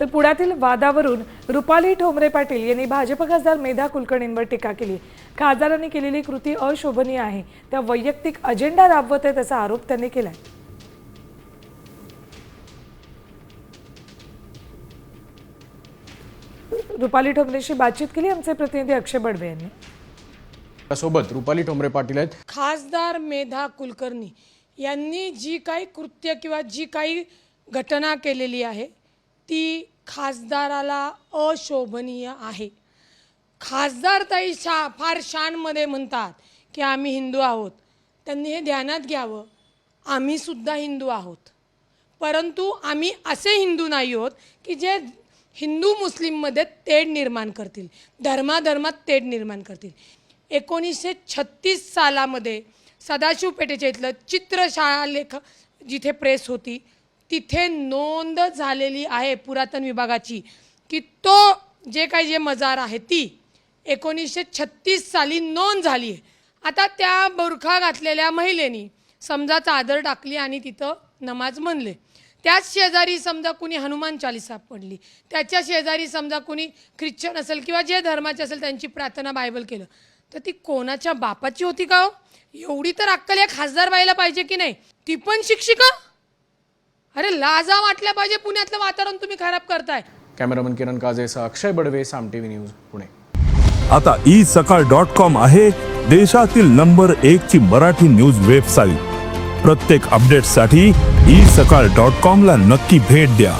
तर पुण्यातील वादावरून रुपाली ठोंबरे पाटील यांनी भाजप खासदार मेधा कुलकर्णींवर टीका केली. खासदारांनी केलेली कृती अशोभनीय आहे. त्या वैयक्तिक अजेंडा राबवत आहेत असा आरोप त्यांनी केलाय. रुपाली ठोंबरेशी बातचीत केली आमचे प्रतिनिधी अक्षय बडवे यांनी. सोबत रुपाली ठोंबरे पाटील आहेत. खासदार मेधा कुलकर्णी यांनी जी काही कृत्य किंवा जी काही घटना केलेली आहे ती खासदाराला अशोभनीय आहे. खासदार ताई शा फार शानमध्ये म्हणतात की आम्ही हिंदू आहोत. त्यांनी हे ध्यानात घ्यावं. आम्हीसुद्धा हिंदू आहोत. परंतु आम्ही असे हिंदू नाही आहोत की जे हिंदू मुस्लिममध्ये तेढ निर्माण करतील. धर्माधर्मात तेढ निर्माण करतील. एकोणीसशे छत्तीस सालामध्ये सदाशिव पेठेच्या इथलं चित्रशाळा लेख जिथे प्रेस होती तिथे नोंद झालेली आहे पुरातन विभागाची की तो जे काही जे मजार आहे ती एकोणीसशे छत्तीस साली नोंद झाली आहे. आता त्या बुरखा घातलेल्या महिलेनी समजा चादर टाकली आणि तिथं नमाज म्हणले. त्याच शेजारी समजा कुणी हनुमान चालिसा पडली त्याच्या शेजारी समजा कुणी ख्रिश्चन असेल किंवा जे धर्माचे असेल त्यांची प्रार्थना बायबल केलं. तर ती कोणाच्या बापाची होती का हो? एवढी तर अक्कल या खासदार बाईला पाहिजे की नाही? ती पण शिक्षिका? अरे लाजा वाटल्या पाहिजे पुण्यातलं वातावरण तुम्ही खराब करताय. कॅमेरामन किरण काजेसह अक्षय बडवे साम टीव्ही न्यूज पुणे. आता ई सकाळ डॉट कॉम आहे देशातील नंबर एक ची मराठी न्यूज वेबसाईट. प्रत्येक अपडेटसाठी ई सकाळ डॉट कॉम ला नक्की भेट द्या.